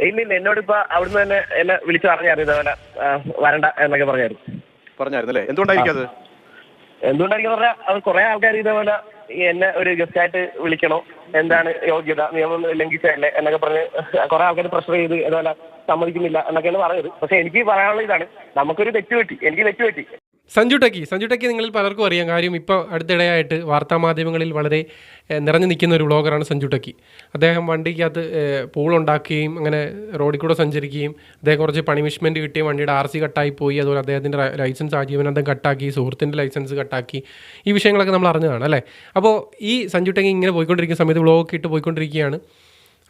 ഇല്ല ഇല്ല എന്നോട് ഇപ്പൊ അവിടുന്ന് തന്നെ എന്നെ വിളിച്ചു പറഞ്ഞായിരുന്നു ഇതേപോലെ വരണ്ട എന്നൊക്കെ പറഞ്ഞായിരുന്നു. പറഞ്ഞായിരുന്നു അല്ലേ? എന്തുകൊണ്ടായിരിക്കും അത്? എന്തുകൊണ്ടായിരിക്കും പറഞ്ഞാൽ കുറെ ആൾക്കാർ ഇതേപോലെ എന്നെ ഒരു ഗസ്റ്റ് ആയിട്ട് വിളിക്കണോ? എന്താണ് യോഗ്യത നിയമം ലംഘിച്ചതല്ലേ എന്നൊക്കെ പറഞ്ഞ് കുറെ ആൾക്കാർ പ്രഷർ ചെയ്ത് ഇതേപോലെ സമ്മതിക്കുന്നില്ല എന്നൊക്കെയാണ് പറഞ്ഞത്. പക്ഷെ എനിക്ക് പറയാനുള്ള ഇതാണ് നമുക്കൊരു തെറ്റ് പറ്റി എനിക്ക് തെറ്റ് പറ്റി. സഞ്ജു ടക്കി സഞ്ജു ടക്കി നിങ്ങളിൽ പലർക്കും അറിയാം. കാര്യം ഇപ്പോൾ അടുത്തിടെയായിട്ട് വാർത്താമാധ്യമങ്ങളിൽ വളരെ നിറഞ്ഞു നിൽക്കുന്ന ഒരു വ്ളോഗറാണ് സഞ്ജു ടക്കി. അദ്ദേഹം വണ്ടിക്കകത്ത് പൂൾ ഉണ്ടാക്കുകയും അങ്ങനെ റോഡിൽ കൂടെ സഞ്ചരിക്കുകയും അദ്ദേഹം കുറച്ച് പണിഷ്മെന്റ് കിട്ടിയ വണ്ടിയുടെ ആർ സി കട്ടായി പോയി. അതുപോലെ അദ്ദേഹത്തിന്റെ ലൈസൻസ് ആജീവനാന്തം കട്ടാക്കി സുഹൃത്തിന്റെ ലൈസൻസ് കട്ടാക്കി. ഈ വിഷയങ്ങളൊക്കെ നമ്മൾ അറിഞ്ഞതാണ് അല്ലേ? അപ്പോൾ ഈ സഞ്ജു ടക്കി ഇങ്ങനെ പോയിക്കൊണ്ടിരിക്കുന്ന സമയത്ത് വ്ളോഗൊക്കെ ഇട്ട് പോയിക്കൊണ്ടിരിക്കുകയാണ്.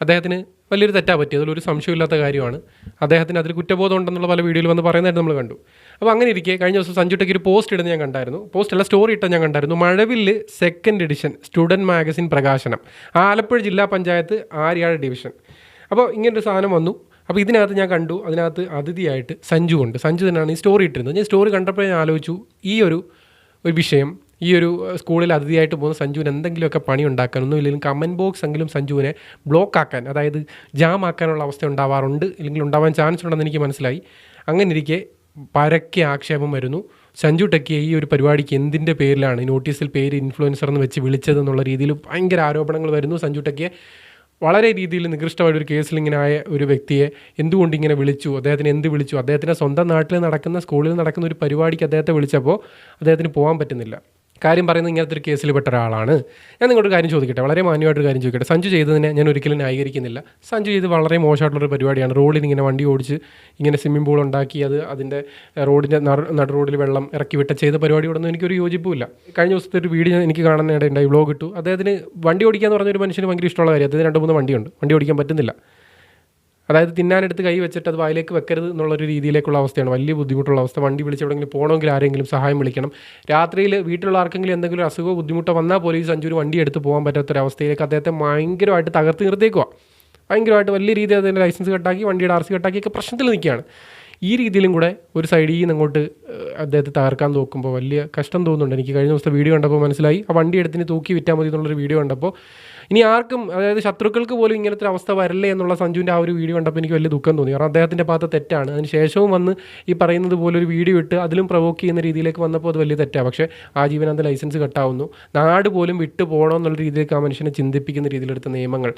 അദ്ദേഹത്തിന് വലിയൊരു തെറ്റാ പറ്റി അതിലൊരു സംശയമില്ലാത്ത കാര്യമാണ്. അദ്ദേഹത്തിന് അതിൽ കുറ്റബോധം ഉണ്ടെന്നുള്ള പല വീഡിയോയിൽ വന്ന് പറയുന്നതായിട്ട് നമ്മൾ കണ്ടു. അപ്പോൾ അങ്ങനെ ഇരിക്കെ കഴിഞ്ഞ ദിവസം സഞ്ജു ടെക്കി ഒരു പോസ്റ്റ് ഇടുന്ന ഞാൻ കണ്ടായിരുന്നു. പോസ്റ്റ് അല്ല സ്റ്റോറി ഇട്ട ഞാൻ കണ്ടായിരുന്നു. മഴവില്ല് സെക്കൻഡ് എഡിഷൻ സ്റ്റുഡന്റ് മാഗസിൻ പ്രകാശനം. ആലപ്പുഴ ജില്ലാ പഞ്ചായത്ത് ആര്യാട് ഡിവിഷൻ അപ്പോൾ ഇങ്ങനൊരു സാധനം വന്നു. അപ്പോൾ ഇതിനകത്ത് ഞാൻ കണ്ടു. അതിനകത്ത് അതിഥിയായിട്ട് സഞ്ജു ഉണ്ട്. സഞ്ജു തന്നെയാണ് ഈ സ്റ്റോറി ഇട്ടിരുന്നത്. ഞാൻ സ്റ്റോറി കണ്ടപ്പോൾ ഞാൻ ആലോചിച്ചു ഈ ഒരു ഒരു വിഷയം ഈ ഒരു സ്കൂളിൽ അതിഥിയായിട്ട് പോകുന്ന സഞ്ജുവിന് എന്തെങ്കിലുമൊക്കെ പണി ഉണ്ടാക്കാൻ ഒന്നും ഇല്ലെങ്കിലും കമന്റ് ബോക്സ് എങ്കിലും സഞ്ജുവിനെ ബ്ലോക്ക് ആക്കാൻ അതായത് ജാം ആക്കാനുള്ള അവസ്ഥ ഉണ്ടാവാറുണ്ട്. ഇല്ലെങ്കിൽ ഉണ്ടാവാൻ ചാൻസ് ഉണ്ടെന്ന് എനിക്ക് മനസ്സിലായി. അങ്ങനെ ഇരിക്കെ പരക്കെ ആക്ഷേപം വരുന്നു. സഞ്ജു ടെക്കിയെ ഈ ഒരു പരിപാടിക്ക് എന്തിന്റെ പേരിലാണ് നോട്ടീസിൽ പേര് ഇൻഫ്ലുവൻസർ എന്ന് വെച്ച് വിളിച്ചത് എന്നുള്ള രീതിയിൽ ഭയങ്കര ആരോപണങ്ങൾ വരുന്നു. സഞ്ജു ടെക്കിയെ വളരെ രീതിയിൽ നികൃഷ്ടമായ ഒരു കേസിൽ ഒരു വ്യക്തിയെ എന്തുകൊണ്ട് ഇങ്ങനെ വിളിച്ചു? അദ്ദേഹത്തിന് എന്ത് വിളിച്ചു? അദ്ദേഹത്തിന്റെ സ്വന്തം നാട്ടിൽ നടക്കുന്ന സ്കൂളിൽ നടക്കുന്ന ഒരു പരിപാടിക്ക് അദ്ദേഹത്തെ വിളിച്ചപ്പോൾ അദ്ദേഹത്തിന് പോകാൻ പറ്റുന്നില്ല. കാര്യം പറയുന്നത് ഇങ്ങനത്തെ ഒരു കേസിൽ പെട്ട ഒരാളാണ്. ഞാൻ നിങ്ങളൊരു കാര്യം ചോദിക്കട്ടെ? വളരെ മാന്യമായിട്ടൊരു കാര്യം ചോദിക്കട്ടെ? സഞ്ജു ചെയ്തതിനെ ഞാൻ ഒരിക്കലും ന്യായീകരിക്കുന്നില്ല. സഞ്ജു ചെയ്ത് വളരെ മോശമായിട്ടുള്ളൊരു പരിപാടിയാണ്. റോഡിൽ ഇങ്ങനെ വണ്ടി ഓടിച്ച് ഇങ്ങനെ സ്വിമ്മിംഗ് പൂൾ ഉണ്ടാക്കി അത് അതിന്റെ റോഡിന്റെ നട റോഡിൽ വെള്ളം ഇറക്കി വിട്ട ചെയ്ത പരിപാടിയോടൊന്നും എനിക്കൊരു യോജിപ്പുമില്ല. കഴിഞ്ഞ ദിവസത്തെ ഒരു വീഡിയോ എനിക്ക് കാണാനിടയുണ്ടായി വ്ലോഗ് ഇട്ടു. അദ്ദേഹത്തിന് വണ്ടി ഓടിക്കാന്ന് പറഞ്ഞൊരു മനുഷ്യന് ഭയങ്കര ഇഷ്ടമുള്ള കാര്യം. അദ്ദേഹത്തിന് രണ്ട് മൂന്ന് വണ്ടിയുണ്ട്. വണ്ടി ഓടിക്കാൻ പറ്റുന്നില്ല. അതായത് തിന്നാനെടുത്ത് കൈ വെച്ചിട്ട് അത് വായിലേക്ക് വെക്കരുത് എന്നുള്ളൊരു രീതിയിലേക്കുള്ള അവസ്ഥയാണ്. വലിയ ബുദ്ധിമുട്ടുള്ള അവസ്ഥ. വണ്ടി വിളിച്ച് എവിടെയെങ്കിലും പോകണമെങ്കിൽ ആരെങ്കിലും സഹായം വിളിക്കണം. രാത്രിയിൽ വീട്ടിലുള്ള ആർക്കെങ്കിലും എന്തെങ്കിലും അസുഖമോ ബുദ്ധിമുട്ടോ വന്നാൽ പോലീസ് സഞ്ജുവിന് വണ്ടി എടുത്ത് പോകാൻ പറ്റാത്തൊരവസ്ഥയിലേക്ക് അദ്ദേഹത്തെ ഭയങ്കരമായിട്ട് തകർത്ത് നിർത്തിയേക്കുക ഭയങ്കരമായിട്ട് വലിയ രീതിയിൽ അതിന്റെ ലൈസൻസ് കട്ടാക്കി വണ്ടിയുടെ ആർ സി കട്ടാക്കിയൊക്കെ പ്രശ്നത്തിൽ നിൽക്കുകയാണ്. ഈ രീതിയിലും കൂടെ ഒരു സൈഡിൽ നിന്ന് അങ്ങോട്ട് അദ്ദേഹത്തെ തകർക്കാൻ നോക്കുമ്പോൾ വലിയ കഷ്ടം തോന്നുന്നുണ്ട്. എനിക്ക് കഴിഞ്ഞ ദിവസത്തെ വീഡിയോ കണ്ടപ്പോൾ മനസ്സിലായി. ആ വണ്ടി എടുത്തിന് തൂക്കി വിറ്റാൽ മതി എന്നുള്ളൊരു വീഡിയോ കണ്ടപ്പോൾ ഇനി ആർക്കും അതായത് ശത്രുക്കൾക്ക് പോലും ഇങ്ങനത്തെ ഒരു അവസ്ഥ വരല്ലേ എന്നുള്ള സഞ്ജുവിന്റെ ആ ഒരു വീഡിയോ കണ്ടപ്പോൾ എനിക്ക് വലിയ ദുഃഖം തോന്നി. കാരണം അദ്ദേഹത്തിന്റെ ഭാഗത്ത് തെറ്റാണ്. അതിന് ശേഷവും വന്ന് ഈ പറയുന്നത് പോലെ ഒരു വീഡിയോ ഇട്ട് അതിലും പ്രൊവോക്ക് ചെയ്യുന്ന രീതിയിലേക്ക് വന്നപ്പോൾ അത് വലിയ തെറ്റാണ് പക്ഷേ ആ ജീവനാന്ത ലൈസൻസ് കട്ടാവുന്നു നാട് പോലും വിട്ടു പോകണമെന്നുള്ള രീതിയിലേക്ക് ആ മനുഷ്യനെ ചിന്തിപ്പിക്കുന്ന രീതിയിലെടുത്ത നിയമങ്ങൾ.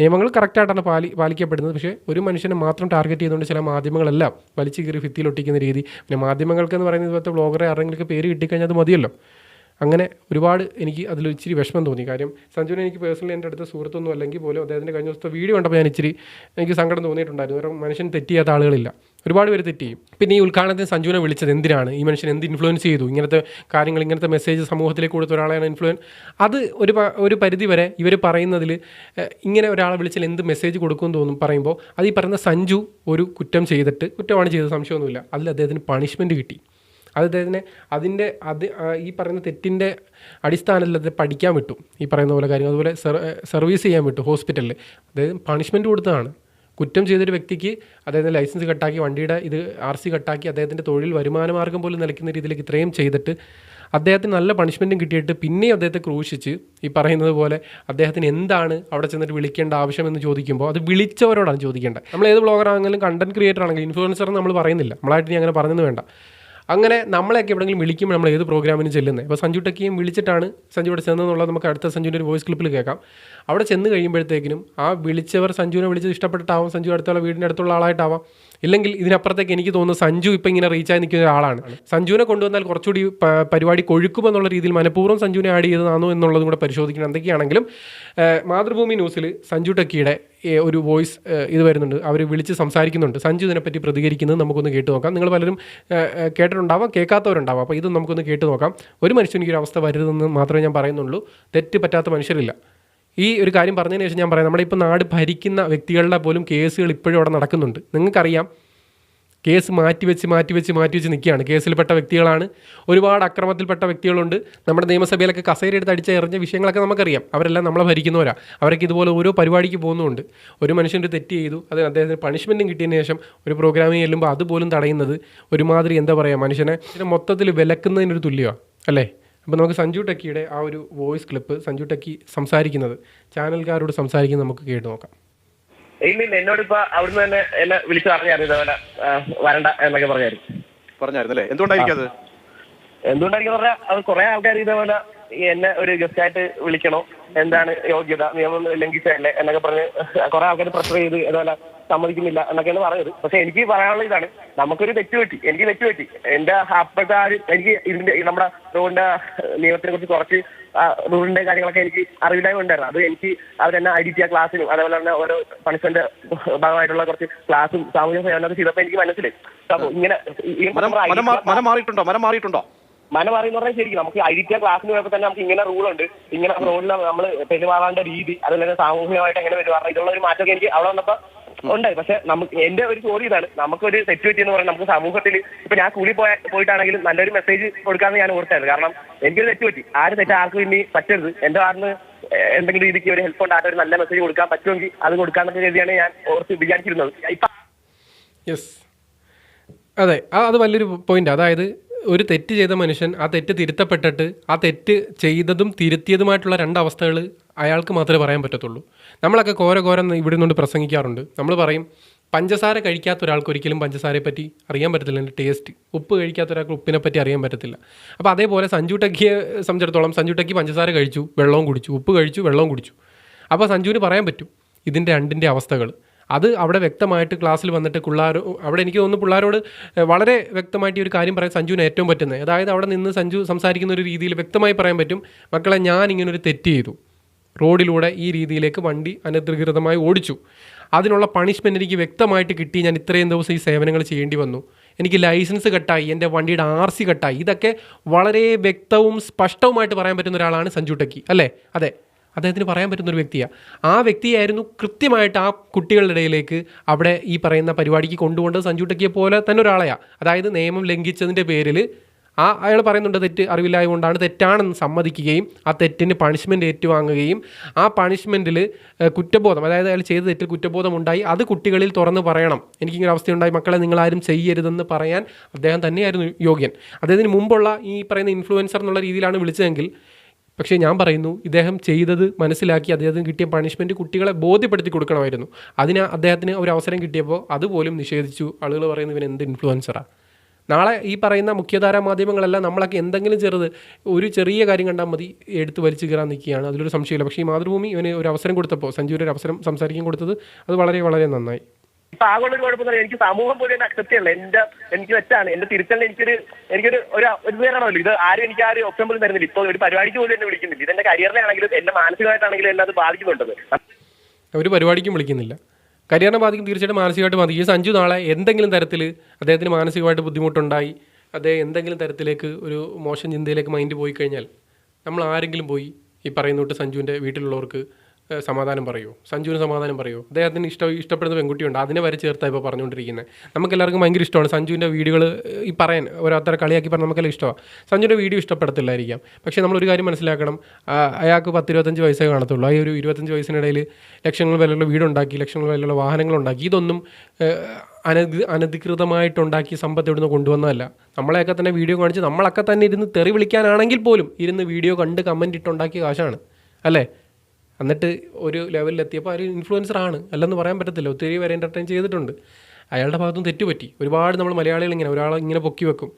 നിയമങ്ങൾ കറക്റ്റായിട്ടാണ് പാലി പാലിക്കപ്പെടുന്നത്. പക്ഷേ ഒരു മനുഷ്യനെ മാത്രം ടാർഗറ്റ് ചെയ്തുകൊണ്ട് ചില മാധ്യമങ്ങളെല്ലാം വലിച്ചു കയറി ഭിത്തിയിലൊട്ടിക്കുന്ന രീതി. പിന്നെ മാധ്യമങ്ങൾക്ക് എന്ന് പറയുന്നത് ഇപ്പോഴത്തെ ബ്ലോഗറെ ആരെങ്കിലും പേര് കിട്ടിക്കഴിഞ്ഞാൽ അത് മതിയല്ലോ. അങ്ങനെ ഒരുപാട് എനിക്ക് അതിൽ ഇച്ചിരി വിഷമം തോന്നി. കാര്യം സഞ്ജുവിനെ എനിക്ക് പേഴ്സണലി എന്റെ അടുത്ത സുഹൃത്തൊന്നും അല്ലെങ്കിൽ പോലും അദ്ദേഹത്തിന്റെ കഴിഞ്ഞ ദിവസത്തെ വീഡിയോ കണ്ടപ്പോൾ ഞാൻ ഇച്ചിരി എനിക്ക് സങ്കടം തോന്നിയിട്ടുണ്ടായിരുന്നു. കാരണം മനുഷ്യൻ തെറ്റിയാത്ത ആളുകളില്ല. ഒരുപാട് പേര് തെറ്റ്. ചെയ്യും പിന്നെ ഈ ഉദ്ഘാടനത്തിന് സഞ്ജുവിനെ വിളിച്ചത് എന്തിനാണ്? ഈ മനുഷ്യൻ എന്ത് ഇൻഫ്ലുവൻസ് ചെയ്തു? ഇങ്ങനത്തെ കാര്യങ്ങൾ ഇങ്ങനത്തെ മെസ്സേജ് സമൂഹത്തിലേക്ക് കൊടുത്ത ഒരാളെയാണ് ഇൻഫ്ലുവൻസ് അത് ഒരു ഒരു പരിധി വരെ ഇവർ പറയുന്നതിൽ ഇങ്ങനെ ഒരാളെ വിളിച്ചാൽ എന്ത് മെസ്സേജ് കൊടുക്കുമെന്ന് തോന്നും പറയുമ്പോൾ അത് ഈ പറയുന്ന സഞ്ജു ഒരു കുറ്റം ചെയ്തിട്ട് കുറ്റമാണ് ചെയ്തത് സംശയമൊന്നുമില്ല. അതിൽ അദ്ദേഹത്തിന് പണിഷ്മെന്റ് കിട്ടി. അത് അദ്ദേഹത്തിന് അതിന്റെ അത് ഈ പറയുന്ന തെറ്റിന്റെ അടിസ്ഥാനത്തിൽ അത് പഠിക്കാൻ വിട്ടു. ഈ പറയുന്ന പോലെ കാര്യങ്ങൾ. അതുപോലെ സർവീസ് ചെയ്യാൻ വിട്ടു ഹോസ്പിറ്റലിൽ. അദ്ദേഹം പണിഷ്മെന്റ് കൊടുത്തതാണ്. കുറ്റം ചെയ്തൊരു വ്യക്തിക്ക് അദ്ദേഹത്തിന്റെ ലൈസൻസ് കട്ടാക്കി വണ്ടിയുടെ ഇത് ആർ സി കട്ടാക്കി അദ്ദേഹത്തിന്റെ തൊഴിൽ വരുമാന മാർഗം പോലും നിലയ്ക്കുന്ന രീതിയിലേക്ക് ഇത്രയും ചെയ്തിട്ട് അദ്ദേഹത്തിന് നല്ല പണിഷ്മെന്റും കിട്ടിയിട്ട് പിന്നെയും അദ്ദേഹത്തെ ക്രൂശിച്ച് ഈ പറയുന്നത് പോലെ അദ്ദേഹത്തിന് എന്താണ് അവിടെ ചെന്നിട്ട് വിളിക്കേണ്ട ആവശ്യമെന്ന് ചോദിക്കുമ്പോൾ അത് വിളിച്ചവരോടാണ് ചോദിക്കേണ്ടത്. നമ്മൾ ഏത് ബ്ലോഗർ ആണെങ്കിലും കണ്ടന്റ് ക്രിയേറ്റർ ആണെങ്കിലും ഇൻഫ്ലുവൻസർ നമ്മൾ പറയുന്നില്ല. നമ്മളായിട്ട് ഇനി അങ്ങനെ പറഞ്ഞെന്ന് വേണ്ട. അങ്ങനെ നമ്മളെയൊക്കെ എവിടെയെങ്കിലും വിളിക്കുമ്പോൾ നമ്മൾ ഏത് പ്രോഗ്രാമിന് ചെല്ലുന്നത്? ഇപ്പോൾ സഞ്ജു ടെക്കിയും വിളിച്ചിട്ടാണ് സഞ്ജു ഇവിടെ ചെന്നെന്നുള്ളത് നമുക്ക് അടുത്ത സഞ്ജുവിന്റെ ഒരു വോയിസ് ക്ലിപ്പിൽ കേൾക്കാം. അവിടെ ചെന്ന് കഴിയുമ്പോഴത്തേക്കിനും ആ വിളിച്ചവർ സഞ്ജുവിനെ വിളിച്ചത് ഇഷ്ടപ്പെട്ടിട്ടാവാം സഞ്ജു അടുത്തുള്ള വീടിന്റെ അടുത്തുള്ള ആളായിട്ടാവാം. ഇല്ലെങ്കിൽ ഇതിനപ്പുറത്തേക്ക് എനിക്ക് തോന്നുന്നു സഞ്ജു ഇപ്പം ഇങ്ങനെ റീച്ചായി നിൽക്കുന്ന ഒരാളാണ്. സഞ്ജുവിനെ കൊണ്ടുവന്നാൽ കുറച്ചുകൂടി പരിപാടി കൊഴുക്കുമെന്നുള്ള രീതിയിൽ മനഃപൂർവം സഞ്ജുവിനെ ആഡ് ചെയ്തതാണോ എന്നുള്ളതും കൂടെ പരിശോധിക്കണം. എന്തൊക്കെയാണെങ്കിലും മാതൃഭൂമി ന്യൂസിൽ സഞ്ജു ടെക്കിയുടെ ഒരു വോയിസ് ഇത് വരുന്നുണ്ട്. അവർ വിളിച്ച് സംസാരിക്കുന്നുണ്ട്. സഞ്ജു ഇതിനെപ്പറ്റി പ്രതികരിക്കുന്നത് നമുക്കൊന്ന് കേട്ട് നോക്കാം. നിങ്ങൾ പലരും കേട്ടിട്ടുണ്ടാവാം കേൾക്കാത്തവരുണ്ടാവാം. അപ്പോൾ ഇത് നമുക്കൊന്ന് കേട്ട് നോക്കാം. ഒരു മനുഷ്യനിക്ക് ഒരു അവസ്ഥ വരരുതെന്ന് മാത്രമേ ഞാൻ പറയുന്നുള്ളൂ. തെറ്റ് പറ്റാത്ത മനുഷ്യരില്ല. ഈ ഒരു കാര്യം പറഞ്ഞതിന് ശേഷം ഞാൻ പറയാം. നമ്മുടെ ഇപ്പോൾ നാട് ഭരിക്കുന്ന വ്യക്തികളുടെ പോലും കേസുകൾ ഇപ്പോഴും അവിടെ നടക്കുന്നുണ്ട്. നിങ്ങൾക്കറിയാം കേസ് മാറ്റിവെച്ച് മാറ്റിവെച്ച് മാറ്റിവെച്ച് നിൽക്കുകയാണ്. കേസിൽപ്പെട്ട വ്യക്തികളാണ്. ഒരുപാട് അക്രമത്തിൽപ്പെട്ട വ്യക്തികളുണ്ട്. നമ്മുടെ നിയമസഭയിലൊക്കെ കസേരയെടുത്ത് അടിച്ച് എറിഞ്ഞ വിഷയങ്ങളൊക്കെ നമുക്കറിയാം. അവരെല്ലാം നമ്മളെ ഭരിക്കുന്നവരാ. അവരൊക്കെ ഇതുപോലെ ഓരോ പരിപാടിക്ക് പോകുന്നുണ്ട്. ഒരു മനുഷ്യന്റെ തെറ്റ് ചെയ്തു. അതിന് അദ്ദേഹത്തിന് പണിഷ്മെന്റും കിട്ടിയതിന് ശേഷം ഒരു പ്രോഗ്രാമിൽ ചെല്ലുമ്പോൾ അതുപോലും തടയുന്നത് ഒരുമാതിരി എന്താ പറയുക മനുഷ്യനെ മൊത്തത്തിൽ വിലക്കുന്നതിനൊരു തുല്യമാണ് അല്ലേ? അപ്പോൾ നമുക്ക് സഞ്ജു ടെക്കിയുടെ ആ ഒരു വോയിസ് ക്ലിപ്പ് സഞ്ജു ടെക്കി സംസാരിക്കുന്നത്. ചാനൽക്കാരോട് സംസാരിക്കുന്നത് നമുക്ക് കേട്ട് നോക്കാം. ഇല്ല എന്നോട് ഇപ്പൊ അവിടുന്ന് തന്നെ എന്നെ വിളിച്ചു പറഞ്ഞായിരുന്നു ഇതേപോലെ വരണ്ട എന്നൊക്കെ പറഞ്ഞായിരുന്നു. പറഞ്ഞായിരുന്നല്ലേ? എന്തുകൊണ്ടായിരിക്കും അത്? എന്തുകൊണ്ടായിരിക്കും പറഞ്ഞാൽ അത് കുറെ ആൾക്കാർ ഇതേപോലെ എന്നെ ഒരു ഗസ്റ്റ് ആയിട്ട് വിളിക്കണോ. എന്താണ് യോഗ്യത നിയമം ലംഘിച്ചതല്ലേ എന്നൊക്കെ പറഞ്ഞ് കുറെ ആൾക്കാർ പ്രഷർ ചെയ്ത് അതുപോലെ സമ്മതിക്കുന്നില്ല എന്നൊക്കെയാണ് പറഞ്ഞത് പക്ഷെ എനിക്ക് പറയാനുള്ള ഇതാണ് നമുക്കൊരു തെറ്റ് പറ്റി എനിക്ക് തെറ്റ് പറ്റി. എന്റെ അപ്പോഴത്തെ ആ ഒരു എനിക്ക് ഇതിന്റെ നമ്മുടെ റോഡിന്റെ നിയമത്തിനെ കുറിച്ച് കുറച്ച് റൂളിന്റെ കാര്യങ്ങളൊക്കെ എനിക്ക് അറിവില്ലായ്മ ഉണ്ടായിരുന്നു. അത് എനിക്ക് അവരെന്നെ ഐ ഡി ടി ക്ലാസ്സിനും അതേപോലെ തന്നെ ഓരോ പണിഷ്മെന്റ് ഭാഗമായിട്ടുള്ള കുറച്ച് ക്ലാസ്സും സാമൂഹ്യ സേവനമൊക്കെ ചെയ്തപ്പോൾ എനിക്ക് മനസ്സിലായി. അപ്പൊ ഇങ്ങനെ മനം മാറിയിട്ടുണ്ടോ? മനം മാറിയിട്ടുണ്ടോ? മന പറയുന്ന പറഞ്ഞാൽ ശരിക്കും നമുക്ക് ഐ ഡി ടി ക്ലാസ്സിന് പോയപ്പോൾ തന്നെ നമുക്ക് ഇങ്ങനെ റൂളുണ്ട് ഇങ്ങനെ റോഡിൽ നമ്മൾ പെരുമാറേണ്ട രീതി അതുപോലെ സാമൂഹികമായിട്ട് എങ്ങനെ പെരുമാറണം ഇതിലുള്ള ഒരു മാറ്റമൊക്കെ എനിക്ക് അവിടെ വന്നപ്പോൾ ഉണ്ടായി. പക്ഷെ നമുക്ക് എന്റെ ഒരു ചോദ്യം ഇതാണ്. നമുക്കൊരു തെറ്റ് പറ്റിയെന്ന് പറഞ്ഞാൽ നമുക്ക് സമൂഹത്തിൽ ഇപ്പൊ ഞാൻ സ്കൂളിൽ പോയ പോയിട്ടാണെങ്കിലും നല്ലൊരു മെസ്സേജ് കൊടുക്കാമെന്ന് ഞാൻ ഓർത്തായിരുന്നു കാരണം എനിക്കൊരു തെറ്റ് പറ്റി. ആ ഒരു തെറ്റ് ആർക്കും ഇനി പറ്റരുത്. എന്റെ ആറിന് എന്തെങ്കിലും രീതിക്ക് ഒരു ഹെൽപ്പ് ഉണ്ടായിട്ട് ഒരു നല്ല മെസ്സേജ് കൊടുക്കാൻ പറ്റുമെങ്കിൽ അത് കൊടുക്കാന്നൊക്കെ രീതിയാണ് ഞാൻ ഓർത്ത് വിചാരിച്ചിരുന്നത്. അതെ അത് വലിയൊരു പോയിന്റ് അതായത് ഒരു തെറ്റ് ചെയ്ത മനുഷ്യൻ ആ തെറ്റ് തിരുത്തപ്പെട്ടിട്ട് ആ തെറ്റ് ചെയ്തതും തിരുത്തിയതുമായിട്ടുള്ള രണ്ടവസ്ഥകൾ അയാൾക്ക് മാത്രമേ പറയാൻ പറ്റത്തുള്ളൂ. നമ്മളൊക്കെ കോര കോര ഇവിടെ നിന്നുകൊണ്ട് പ്രസംഗിക്കാറുണ്ട്. നമ്മൾ പറയും പഞ്ചസാര കഴിക്കാത്ത ഒരാൾക്ക് ഒരിക്കലും പഞ്ചസാരയെ പറ്റി അറിയാൻ പറ്റത്തില്ല എന്റെ ടേസ്റ്റ്. ഉപ്പ് കഴിക്കാത്ത ഒരാൾക്ക് ഉപ്പിനെ പറ്റി അറിയാൻ പറ്റത്തില്ല. അപ്പോൾ അതേപോലെ സഞ്ജു ടക്കിയെ സംബന്ധിച്ചിടത്തോളം സഞ്ജു ടക്കി പഞ്ചസാര കഴിച്ചു വെള്ളവും കുടിച്ചു ഉപ്പ് കഴിച്ചു വെള്ളവും കുടിച്ചു. അപ്പോൾ സഞ്ജുവിന് പറയാൻ പറ്റും ഇതിന്റെ രണ്ടിന്റെ അവസ്ഥകൾ. അത് അവിടെ വ്യക്തമായിട്ട് ക്ലാസ്സിൽ വന്നിട്ട് പിള്ളേർ അവിടെ എനിക്ക് തോന്നുന്നു പിള്ളേരോട് വളരെ വ്യക്തമായിട്ട് ഒരു കാര്യം പറയാൻ സഞ്ജുവിന് ഏറ്റവും പറ്റുന്നത്. അതായത് അവിടെ നിന്ന് സഞ്ജു സംസാരിക്കുന്ന ഒരു രീതിയിൽ വ്യക്തമായി പറയാൻ പറ്റും മക്കളെ ഞാൻ ഇങ്ങനെ ഒരു തെറ്റ് ചെയ്തു. റോഡിലൂടെ ഈ രീതിയിലേക്ക് വണ്ടി അനധികൃതമായി ഓടിച്ചു. അതിനുള്ള പണിഷ്മെന്റ് എനിക്ക് വ്യക്തമായിട്ട് കിട്ടി. ഞാൻ ഇത്രയും ദിവസം ഈ സേവനങ്ങൾ ചെയ്യേണ്ടി വന്നു. എനിക്ക് ലൈസൻസ് കട്ടായി. എന്റെ വണ്ടിയുടെ ആർ സി കട്ടായി. ഇതൊക്കെ വളരെ വ്യക്തവും സ്പഷ്ടവുമായിട്ട് പറയാൻ പറ്റുന്ന ഒരാളാണ് സഞ്ജു ടെക്കി. അല്ലേ? അതെ. അദ്ദേഹത്തിന് പറയാൻ പറ്റുന്ന ഒരു വ്യക്തിയാണ് ആ വ്യക്തിയായിരുന്നു കൃത്യമായിട്ട് ആ കുട്ടികളുടെ ഇടയിലേക്ക് അവിടെ ഈ പറയുന്ന പരിപാടിക്ക് കൊണ്ടുപോകേണ്ടത് സഞ്ജു ടെക്കിയെ പോലെ തന്നെ ഒരാളെയാണ് അതായത് നിയമം ലംഘിച്ചതിന്റെ പേരിൽ ആ അയാൾ പറയുന്നുണ്ട് തെറ്റ് അറിവില്ലായ കൊണ്ടാണ് തെറ്റാണെന്ന് സമ്മതിക്കുകയും ആ തെറ്റിന് പണിഷ്മെന്റ് ഏറ്റുവാങ്ങുകയും ആ പണിഷ്മെന്റിൽ കുറ്റബോധം അതായത് അയാൾ ചെയ്ത തെറ്റിൽ കുറ്റബോധം ഉണ്ടായി അത് കുട്ടികളിൽ തുറന്ന് പറയണം. എനിക്കിങ്ങനെ അവസ്ഥയുണ്ടായി. മക്കളെ നിങ്ങളാരും ചെയ്യരുതെന്ന് പറയാൻ അദ്ദേഹം തന്നെയായിരുന്നു യോഗ്യൻ. അദ്ദേഹത്തിന് മുമ്പുള്ള ഈ പറയുന്ന ഇൻഫ്ലുവൻസർ എന്നുള്ള രീതിയിലാണ് വിളിച്ചതെങ്കിൽ പക്ഷേ ഞാൻ പറയുന്നു ഇദ്ദേഹം ചെയ്തത് മനസ്സിലാക്കി അദ്ദേഹത്തിന് കിട്ടിയ പണിഷ്മെന്റ് കുട്ടികളെ ബോധ്യപ്പെടുത്തി കൊടുക്കണമായിരുന്നു. അതിന് അദ്ദേഹത്തിന് ഒരു അവസരം കിട്ടിയപ്പോൾ അതുപോലും നിഷേധിച്ചു. ആളുകൾ പറയുന്നു ഇവൻ എന്ത് ഇൻഫ്ലുവൻസറാണ് നാളെ ഈ പറയുന്ന മുഖ്യധാരാ മാധ്യമങ്ങളെല്ലാം നമ്മളൊക്കെ എന്തെങ്കിലും ചെറുത് ഒരു ചെറിയ കാര്യം കണ്ടാൽ മതി എടുത്ത് വലിച്ചു കയറാൻ നിൽക്കുകയാണ്. അതിലൊരു സംശയമില്ല പക്ഷേ ഈ മാതൃഭൂമി ഇവന് ഒരു അവസരം കൊടുത്തപ്പോൾ സഞ്ജുവിന് ഒരു അവസരം സംസാരിക്കാൻ കൊടുത്തത് അത് വളരെ വളരെ നന്നായി. ഇപ്പൊ ആകെ ഒരു എനിക്ക് സമൂഹം പോലും എന്നെ അക്സെപ്റ്റ് ചെയ്യണം എന്റെ എനിക്ക് തെറ്റാണ് എന്റെ തിരുത്തലിന് എനിക്കൊരു എനിക്കൊരു ഒരു ഒരു പേരാണല്ലോ ഇത് ആരും എനിക്ക് ആ ഒരു ഓപ്ഷൻ പോലും തരുന്നില്ല. ഇപ്പൊ ഒരു പരിപാടിക്ക് പോലും എന്നെ വിളിക്കുന്നില്ല. ഇത് എന്റെ കരിയറിനെ ആണെങ്കിലും എന്റെ മാനസികമായിട്ടാണെങ്കിലും എന്നെ അത് ബാധിക്കുന്നുണ്ടത് ഒരു പരിപാടിക്കും വിളിക്കുന്നില്ല. കരിയറിനെ ബാധിക്കും തീർച്ചയായിട്ടും മാനസികമായിട്ട് ബാധിക്കും. ഈ സഞ്ജു നാളെ എന്തെങ്കിലും തരത്തിൽ അദ്ദേഹത്തിന് മാനസികമായിട്ട് ബുദ്ധിമുട്ടുണ്ടായി. അദ്ദേഹം എന്തെങ്കിലും തരത്തിലേക്ക് ഒരു മോശം ചിന്തയിലേക്ക് മൈൻഡ് പോയി കഴിഞ്ഞാൽ നമ്മൾ ആരെങ്കിലും പോയി ഈ പറയുന്ന തൊട്ട് സഞ്ജുവിന്റെ വീട്ടിലുള്ളവർക്ക് സമാധാനം പറയുമോ സഞ്ജുവിന് സമാധാനം പറയുമോ അദ്ദേഹത്തിന് ഇഷ്ടം ഇഷ്ടപ്പെടുന്ന പെൺകുട്ടിയുണ്ട്. അതിനെ വരെ ചേർത്താണ് ഇപ്പോൾ പറഞ്ഞുകൊണ്ടിരിക്കുന്നത് നമുക്കെല്ലാവർക്കും ഭയങ്കര ഇഷ്ടമാണ്. സഞ്ജുവിന്റെ വീഡിയോകൾ ഈ പറയാൻ ഓരോരുത്തരെ കളിയാക്കി പറഞ്ഞാൽ നമുക്കെല്ലാം ഇഷ്ടമാണ് സഞ്ജുവിന്റെ വീഡിയോ ഇഷ്ടപ്പെടത്തില്ലായിരിക്കാം. പക്ഷേ നമ്മളൊരു കാര്യം മനസ്സിലാക്കണം. അയാൾക്ക് പത്ത് ഇരുപത്തഞ്ച് വയസ്സേ കാണത്തുള്ളൂ. ആ ഒരു ഇരുപത്തഞ്ച് വയസ്സിനിടയിൽ ലക്ഷങ്ങൾ വിലയുള്ള വീടുണ്ടാക്കി ലക്ഷങ്ങൾ വിലയുള്ള വാഹനങ്ങളുണ്ടാക്കി. ഇതൊന്നും അനധി അനധികൃതമായിട്ടുണ്ടാക്കിയ സമ്പത്ത് ഇവിടുന്ന് കൊണ്ടുവന്നതല്ല. നമ്മളെയൊക്കെ തന്നെ വീഡിയോ കാണിച്ച് നമ്മളൊക്കെ തന്നെ ഇരുന്ന് തെറി വിളിക്കാനാണെങ്കിൽ പോലും ഇരുന്ന് വീഡിയോ കണ്ട് കമന്റ് ഇട്ടുണ്ടാക്കിയ കാശാണ്. അല്ലേ? എന്നിട്ട് ഒരു ലെവലിലെത്തിയപ്പോൾ ഒരു ഇൻഫ്ലുവൻസർ ആണ്. അല്ലെന്ന് പറയാൻ പറ്റത്തില്ല. ഒത്തിരി പേരെ എന്റർടൈൻ ചെയ്തിട്ടുണ്ട്. അയാളുടെ ഭാഗത്തും തെറ്റുപറ്റി. ഒരുപാട് നമ്മൾ മലയാളികൾ ഇങ്ങനെ ഒരാളെ ഇങ്ങനെ പൊക്കി വെക്കും.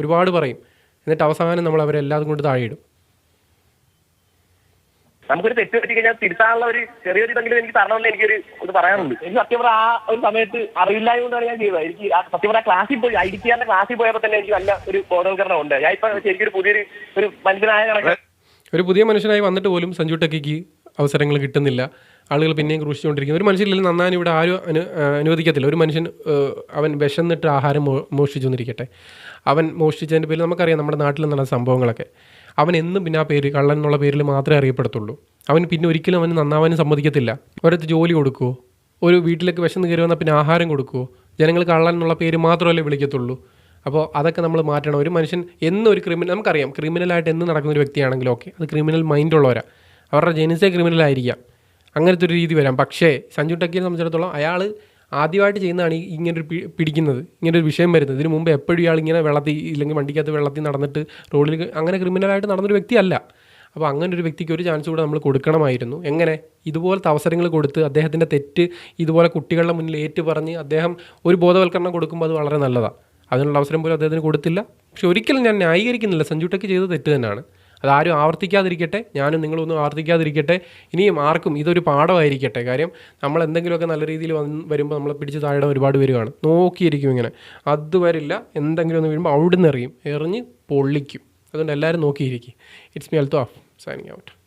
ഒരുപാട് പറയും. എന്നിട്ട് അവസാനം നമ്മൾ അവരെല്ലാതും കൊണ്ട് താഴെയിടും. നമുക്കൊരു തെറ്റ് പറ്റി കഴിഞ്ഞാൽ തിരുത്താനുള്ള ഒരു ചെറിയൊരു ഇതെങ്കിലും എനിക്ക് തരണമെന്ന് എനിക്കൊരു ഇത് പറയാനുണ്ട്. എനിക്ക് സത്യം പറഞ്ഞാൽ ആ ഒരു സമയത്ത് അറിയില്ല കൊണ്ടാണ് ഞാൻ ചെയ്തത്. എനിക്ക് ആ സത്യം പറഞ്ഞാൽ ക്ലാസ്സിൽ പോയി ഐ ഡി ടിആറിന്റെ ക്ലാസ്സിൽ പോയപ്പോൾ തന്നെ എനിക്ക് നല്ല ഒരു ബോധവൽക്കരണം ഉണ്ട്. ഞാൻ ഇപ്പൊ ശരിക്കും ഒരു പുതിയൊരു ഒരു മനുഷ്യനായ കണക്ക് ഒരു പുതിയ മനുഷ്യനായി വന്നിട്ട് പോലും സഞ്ജു ടെക്കിക്ക് അവസരങ്ങൾ കിട്ടുന്നില്ല. ആളുകൾ പിന്നെയും ക്രൂശിച്ചുകൊണ്ടിരിക്കുന്നു. ഒരു മനുഷ്യരിൽ നന്നാൻ ഇവിടെ ആരും അനു അനുവദിക്കത്തില്ല. ഒരു മനുഷ്യൻ അവൻ വിശന്നിട്ട് ആഹാരം മോ മോഷ്ടിച്ചു എന്നിരിക്കട്ടെ അവൻ മോഷ്ടിച്ചതിന്റെ പേരിൽ നമുക്കറിയാം നമ്മുടെ നാട്ടിൽ നടന്ന സംഭവങ്ങളൊക്കെ. അവൻ എന്നും പിന്നെ ആ പേര് കള്ളൻ എന്നുള്ള പേരിൽ മാത്രമേ അറിയപ്പെടത്തുള്ളൂ. അവൻ പിന്നെ ഒരിക്കലും അവന് നന്നാവാനും സമ്മതിക്കത്തില്ല. ഒരിടത്ത് ജോലി കൊടുക്കുമോ ഒരു വീട്ടിലേക്ക് വിശന്ന് കയറി വന്നാൽ പിന്നെ ആഹാരം കൊടുക്കുമോ ജനങ്ങൾ കള്ളൻ എന്നുള്ള പേര് മാത്രമല്ലേ വിളിക്കത്തുള്ളൂ. അപ്പോൾ അതൊക്കെ നമ്മൾ മാറ്റണം. ഒരു മനുഷ്യൻ എന്നൊരു ക്രിമിനൽ നമുക്കറിയാം ക്രിമിനലായിട്ട് എന്ന് നടക്കുന്ന ഒരു വ്യക്തിയാണെങ്കിലും ഓക്കെ അത് ക്രിമിനൽ മൈൻഡ് ഉള്ളവരാ അവരുടെ ജനിസ ക്രിമിനൽ ആയിരിക്കാം അങ്ങനത്തെ ഒരു രീതി വരാം. പക്ഷേ സഞ്ജു ടക്കിയെ സംബന്ധിച്ചിടത്തോളം അയാൾ ആദ്യമായിട്ട് ചെയ്യുന്നതാണ് ഇങ്ങനൊരു പിടിക്കുന്നത്. ഇങ്ങനൊരു വിഷയം വരുന്നത്. ഇതിന് മുമ്പ് എപ്പോഴും ഇയാൾ ഇങ്ങനെ വെള്ളത്തിൽ ഇല്ലെങ്കിൽ വണ്ടിക്കകത്ത് വെള്ളത്തിൽ നടന്നിട്ട് റോഡിൽ അങ്ങനെ ക്രിമിനലായിട്ട് നടന്നൊരു വ്യക്തിയല്ല. അപ്പോൾ അങ്ങനെ ഒരു വ്യക്തിക്ക് ഒരു ചാൻസ് കൂടെ നമ്മൾ കൊടുക്കണമായിരുന്നു. എങ്ങനെ? ഇതുപോലത്തെ അവസരങ്ങൾ കൊടുത്ത് അദ്ദേഹത്തിന്റെ തെറ്റ് ഇതുപോലെ കുട്ടികളുടെ മുന്നിൽ ഏറ്റു പറഞ്ഞ് അദ്ദേഹം ഒരു ബോധവൽക്കരണം കൊടുക്കുമ്പോൾ അത് വളരെ നല്ലതാണ്. അതിനുള്ള അവസരം പോലും അദ്ദേഹത്തിന് കൊടുത്തില്ല. പക്ഷെ ഒരിക്കലും ഞാൻ ന്യായീകരിക്കുന്നില്ല. സഞ്ജുട്ടയ്ക്ക് ചെയ്തത് തെറ്റ് തന്നെയാണ്. അതാരും ആവർത്തിക്കാതിരിക്കട്ടെ ഞാനും നിങ്ങളൊന്നും ആവർത്തിക്കാതിരിക്കട്ടെ ഇനിയും ആർക്കും ഇതൊരു പാഠമായിരിക്കട്ടെ. കാര്യം നമ്മൾ എന്തെങ്കിലുമൊക്കെ നല്ല രീതിയിൽ വന്ന് വരുമ്പോൾ നമ്മളെ പിടിച്ച് താഴെ ഒരുപാട് പേര് കാണും. നോക്കിയിരിക്കും ഇങ്ങനെ. അത് വരില്ല എന്തെങ്കിലും ഒന്ന് വരുമ്പോൾ അവിടുന്ന് എറിയും. എറിഞ്ഞ് പൊള്ളിക്കും. അതുകൊണ്ട് എല്ലാവരും നോക്കിയിരിക്കും. It's me Altho of signing out